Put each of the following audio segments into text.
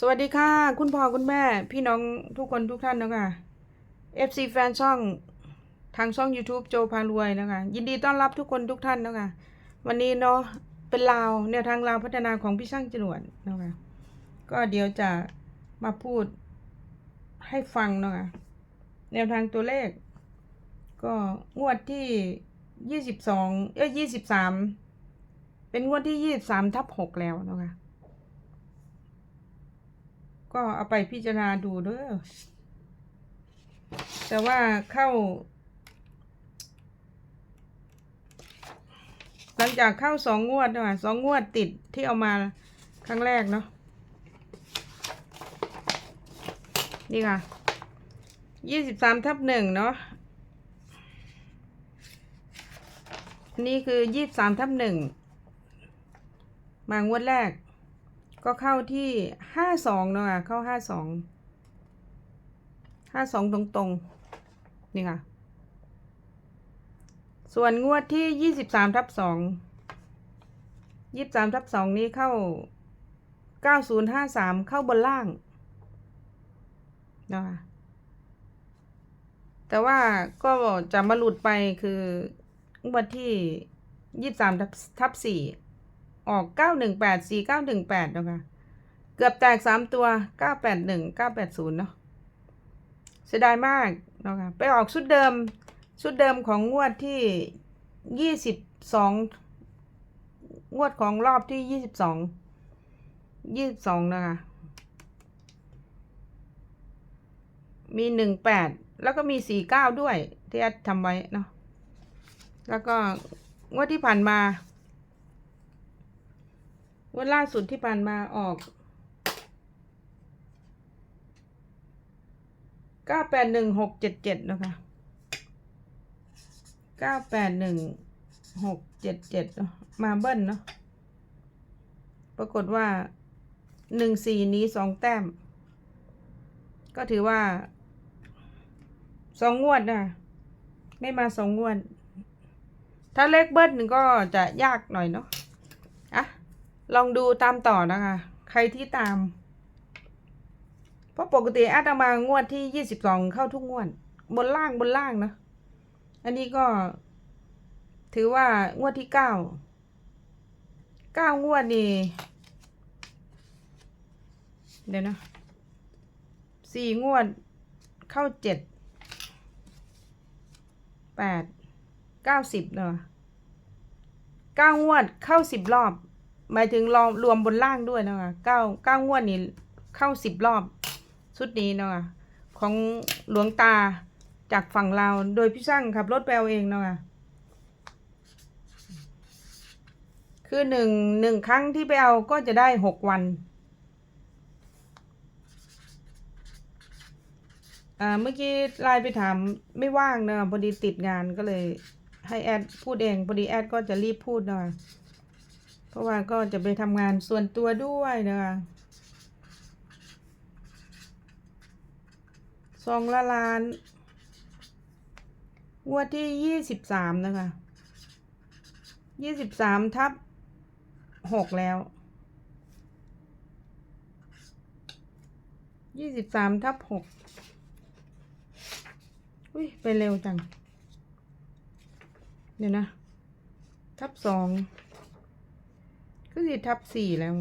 สวัสดีค่ะ คุณพ่อคุณแม่ พี่น้องทุกคนทุกท่านนะคะ FC แฟนช่องทางช่อง YouTube โจพารวยนะคะยินดีต้อนรับทุกคนทุกท่านนะคะวันนี้เนาะเป็นลาวแนวทางลาวพัฒนาของพี่ช่างจรวดนะคะก็เดี๋ยวจะมาพูดให้ฟังนะคะแนวทางตัวเลข ก็งวดที่ยี่สิบสองเอ้ยยี่สิบสามเป็นงวดที่ยี่สิบสามทับหกแล้วนะคะ ก็เอาไปพิจารณาดูเด้อแต่ว่าเข้า หลังจากเข้าสองงวดนะสองงวดติดที่เอามาครั้งแรกเนาะนี่ค่ะยี่สิบสามทับหนึ่งเนาะนี่คือยี่สิบสามทับหนึ่งมางวดแรก ก็เข้าที่ห้าสองเนาะค่ะเข้าห้าสองห้าสองตรงๆ นี่ค่ะ ส่วนงวดที่ยี่สิบสามทับสองยี่สามทับสองนี้เข้าเก้าศูนย์ห้าสามเข้าบนล่างนะคะแต่ว่าก็จะมาหลุดไปคืองวดที่ยี่สามทับสี่ ออกเก้าหนึ่งแปดสี่เก้าหนึ่ะคะเกือบแตกสามตัวเก้าแปดหนึ่งเนาะเสียดายมากนะคะไปออกชุดเดิม ชุดเดิมของงวดที่ยี่สิบสองวดของรอบที่ยี่สิบสองยี่สิบสองนะคะ มีหนึ่งแล้วก็มีสี่เก้าด้วยที่แอดทำไว้เนาะแล้วก็งวดที่ผ่านมา วดล่าสุดที่ผ่านมาออกเก้าแปดหนึ่งหกเจ็ดเจ็ดนะคะเก้าแปดหนึ่งหกเจ็ดเจ็ดมาเบิ้ลเนาะปรากฏว่าหนึ่งสี่นี้สองแต้ม ก็ถือว่าสองงวดนะไม่มาสองงวด ถ้าเลขเบิ้ลก็จะยากหน่อยเนาะ ลองดูตามต่อนะคะ ใครที่ตาม เพราะปกติอาตมางวดที่ยี่สิบสองเข้าทุกงวด บนล่างบนล่างนะ อันนี้ก็ ถือว่างวดที่เก้าเก้างวดนี่เดี๋ยวนะสี่งวดเข้าเจ็ดแปดเก้าสิบเนาะเก้างวดเข้าสิบรอบ หมายถึงรวมรวมบนล่างด้วยนะคะเก้าเก้างวดนี่เข้าสิบรอบชุดนี้เนาะของหลวงตาจากฝั่งลาวโดยพี่ช่างขับรถไปเอาเองเนาะคือหนึ่งหนึ่งครั้งที่ไปเอาก็จะได้หกวันอ่าเมื่อกี้ไลน์ไปถามไม่ว่างเนาะพอดีติดงานก็เลยให้แอดพูดเองพอดีแอดก็จะรีบพูดเนาะ เพราะว่าก็จะไปทำงานส่วนตัวด้วยนะคะซองละล้านงวดที่ยี่สิบสามนะคะยี่สิบสามทับหกแล้วยี่สิบสามทับหกอุ้ยไปเร็วจัง เดี๋ยวนะ ทับสอง ก็สิทับสี่แล้ว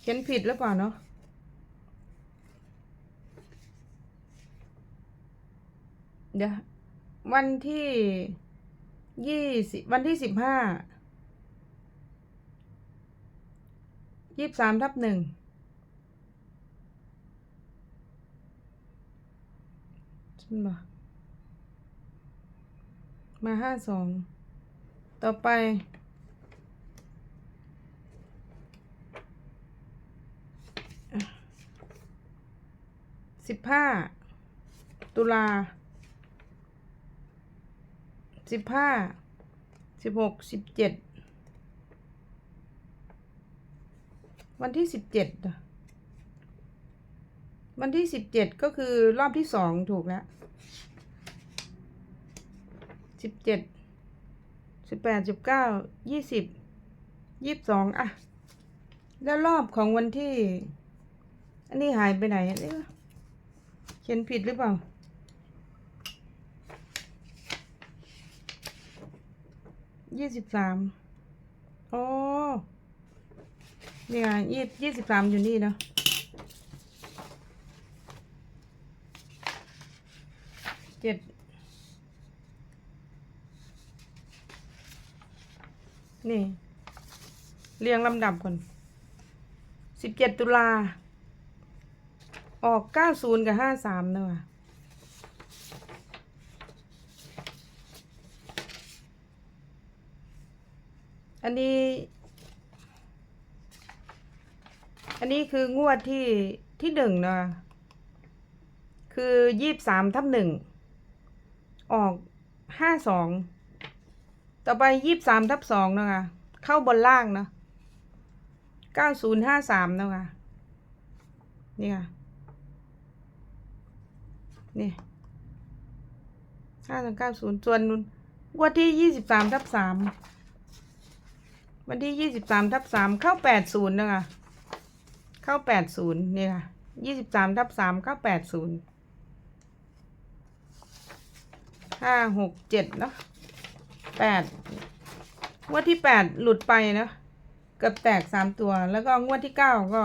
เขียนผิดหรือเปล่าเนาะเดี๋ยววันที่ยี่สิบวันที่สิบห้ายี่สามทับหนึ่งใช่ไหมมาห้าสองต่อไป สิบห้าตุลาสิบห้าสิบหกสิบเจ็ดวันที่สิบเจ็ดวันที่สิบเจ็ดก็คือรอบที่สองถูกแล้วสิบเจ็ดสิบแปดสิบเก้ายี่สิบยี่สิบสองอะแล้วรอบของวันที่ อันนี้หายไปไหนเอ๊ะ เขียนผิดหรือเปล่า ยี่สิบสามโอ้เนี่ยยี่ยี่สิบสามอยู่นี่เนาะเจ็ดนี่ เรียงลำดับก่อนสิบเจ็ดตุลา ออกเก้าศูนย์กับห้าสามเนอะอันนี้ อันนี้คืองวดที่ที่หนึ่งเนอะคือยี่สามทับหนึ่งออกห้าสองต่อไปยี่สามทับสองนะคะเข้าบนล่างเนาะเก้าศูนย์ห้าสามนะคะนี่ค่ะ นี่ห้าเก้าศูนย์ส่วนวันที่ยี่สิบสามทับสามวันที่ยี่สิบสามทับสามเข้าแปดศูนย์นะคะเข้าแปดศูนย์นี่ค่ะยี่สิบสามทับสามเข้าแปดศูนย์ห้าหกเจ็ดเนาะแปดงวดที่แปดหลุดไปเนาะเกือบแตกสามตัว แล้วก็งวดที่เก้าก็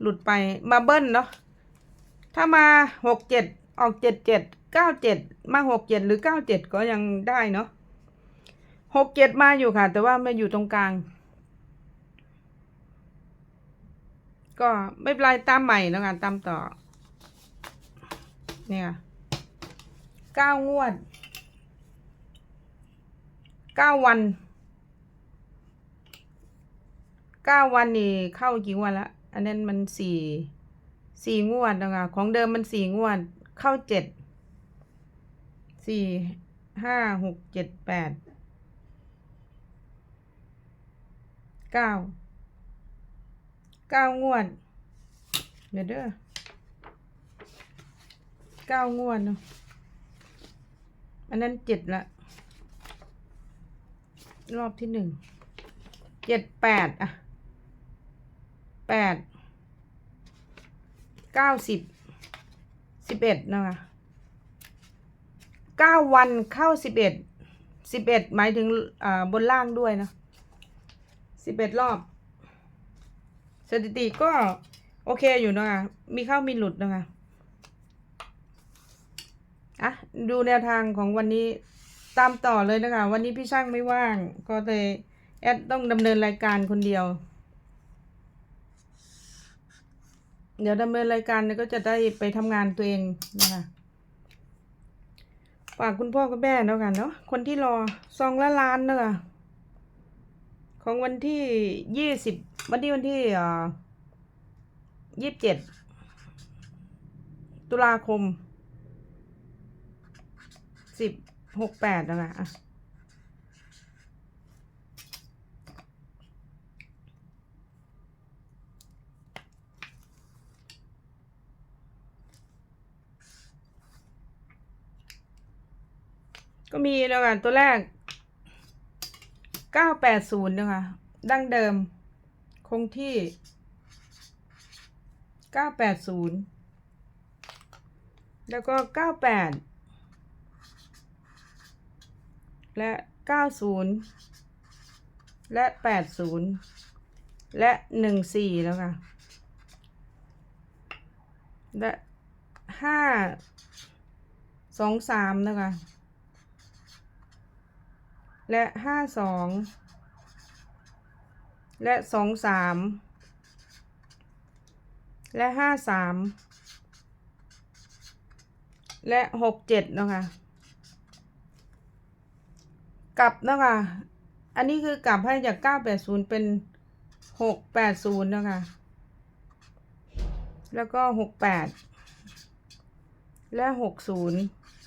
หลุดไปมาเบิ้ลเนาะถ้ามาหกเจ็ด ออกเจ็ดเจ็ดเก้าเจ็ดมาหกเจ็ดหรือเก้าเจ็ดก็ยังได้เนาะหกเจ็ดมาอยู่ค่ะ แต่ว่ามาอยู่ตรงกลาง ก็ไม่เป็นไรตามใหม่แล้วกันตามต่อ เนี่ยเก้างวดเก้าวันเก้าวันนี่เข้ากี่งวันละ อันนั้นมันสี่สี่งวดนะคะของเดิมมันสี่งวด เข้าเจ็ดสี่ห้าหกเจ็ดแปดเก้าเก้างวด เดี๋ยวเด้อเก้างวดเนาะอันนั้นเจ็ดละ รอบที่หนึ่งเจ็ดแปดอะแปดเก้าสิบ สิบเอ็ดนะคะเก้าวันเข้าสิบเอ็ดสิบเอ็ดหมายถึงอ่าบนล่างด้วยนะสิบเอ็ดรอบ สถิติก็โอเคอยู่นะคะมีเข้ามีหลุดนะคะอะดูแนวทางของวันนี้ตามต่อเลยนะคะ วันนี้พี่ช่างไม่ว่าง ก็เลยแอดต้องดำเนินรายการคนเดียว เดี๋ยวดำเนินรายการเนี่ยก็จะได้ไปทำงานตัวเองนะคะฝากคุณพ่อคุณแม่แล้วกันเนาะคนที่รอซองละล้านเนอะของวันที่ยี่สิบวันที่วันที่อ่ายี่สิบเจ็ดตุลาคมสิบหกแปดนะคะ ก็มีแล้วกันตัวแรกเก้าแปดศูนย์นะคะดั้งเดิม คงที่เก้าแปดศูนย์แล้วก็เก้าแปดและเก้าศูนย์และแปดศูนย์และหนึ่งสี่แล้วค่ะ และห้าสองสามนะคะ และห้าสองและสองสามและห้าสามและหกเจ็ดนะคะกลับนะคะอันนี้คือกลับให้จาก980เป็น680นย์นะคะแล้วก็68แปดและ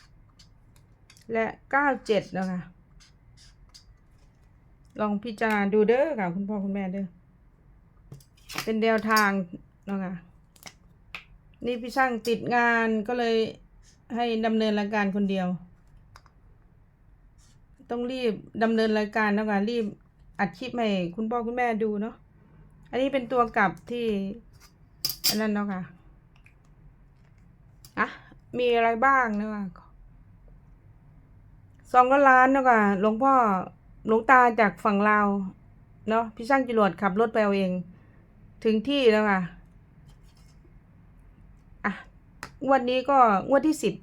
60และเก้าเจ็ดนะคะ ลองพิจารณาดูเด้อค่ะ คุณพ่อคุณแม่เด้อเป็นแนวทางเนาะค่ะนี่พี่ช่างติดงานก็เลยให้ดำเนินรายการคนเดียว ต้องรีบดำเนินรายการนะคะรีบอัดคลิปให้คุณพ่อคุณแม่ดูเนาะอันนี้เป็นตัวกลับที่ อันนั้นเนาะค่ะอะมีอะไรบ้างเนะคะสองล้านเนาะค่ะหลวงพ่อ หลวงตาจากฝั่งลาวเนาะพี่ช่างจรวดขับรถไปเอาเอง ถึงที่แล้วค่ะอะงวดนี้ก็งวดที่สิบ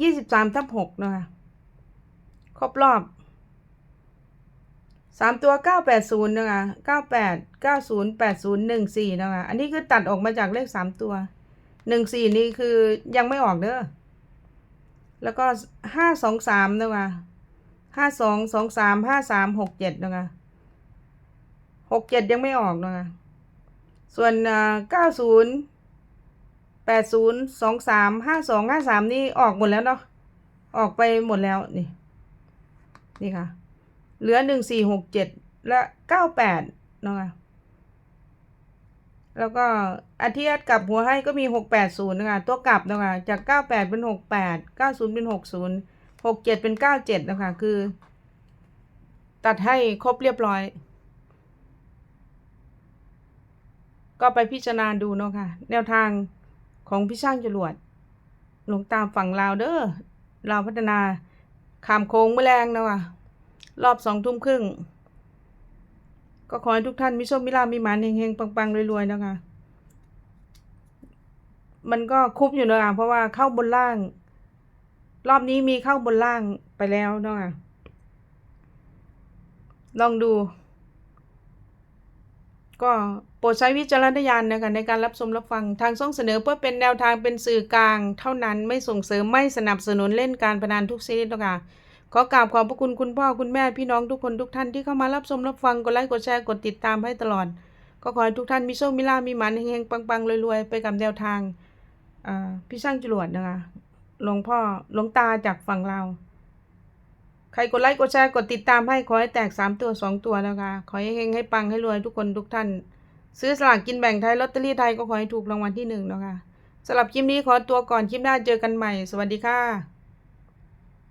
ยี่สิบสามทับหกนะคะครบรอบสามตัวเก้าแปดศูนย์นะคะเก้าแปดเก้าศูนย์แปดศูนย์หนึ่งสี่นะคะอันนี้คือตัดออกมาจากเลขสามตัวหนึ่งสี่นี่คือยังไม่ออกเด้อแล้วก็ห้าสองสามนะคะ ห้าสองสองสามห้าสามหกเจ็ดนะคะหกเจ็ดยังไม่ออกนะคะส่วนเก้าศูนย์แปดศูนย์สองสามห้าสองห้าสามนี่ออกหมดแล้วเนาะออกไปหมดแล้วนี่นี่ค่ะ เหลือหนึ่งสี่หกเจ็ดและเก้าแปดนะคะแล้วก็อาทิตย์กลับหัวให้ก็มีหกแปดศูนย์นะคะตัวกลับนะคะจากเก้าแปดเป็นหกแปดเก้าศูนย์เป็นหกศูนย์ หกเจ็ดเป็นเก้าเจ็ดนะคะ คือ ตัดให้ครบเรียบร้อย ก็ไปพิจารณาดูเนาะค่ะ แนวทางของพี่ช่างจรวดหลงตามฝั่งลาวเด้อลาวพัฒนาขามโค้งเมื่อแรงเนาะค่ะ รอบสองทุ่มครึ่ง ก็ขอให้ทุกท่านมีโชคมีลามีหมานเฮงๆ ปังๆ รวย ๆ นะคะ มันก็คุ้มอยู่นะคะเพราะว่าเข้าบนล่าง รอบนี้มีเข้าบนล่างไปแล้วเนาะลองดู ก็โปรดใช้วิจารณญาณนะคะในการรับชมรับฟังทางช่องเสนอเพื่อเป็นแนวทางเป็นสื่อกลาง เท่านั้นไม่ส่งเสริมไม่สนับสนุนเล่นการพนันทุกชนิดนะคะขอกราบขอบพระคุณคุณพ่อคุณแม่พี่น้องทุกคนทุกท่านที่เข้ามารับชมรับฟังกดไลค์กดแชร์กดติดตามให้ตลอด ก็ขอให้ทุกท่านมีโชคมีลาภมีหมันเฮงๆปังๆรวยๆไปกับแนวทางพี่ช่างจรวดนะคะ หลวงพ่อหลวงตาจากฝั่งเรา ใครกดไลค์กดแชร์กดติดตามให้ขอให้แตกสามตัวสองตัวนะคะ ขอให้เฮงให้ปังให้รวยทุกคนทุกท่าน ซื้อสลากกินแบ่งไทยลอตเตอรี่ไทยก็ขอให้ถูกรางวัลที่หนึ่งนะคะสำหรับคลิปนี้ขอตัวก่อนคลิปหน้าเจอกันใหม่ สวัสดีค่ะ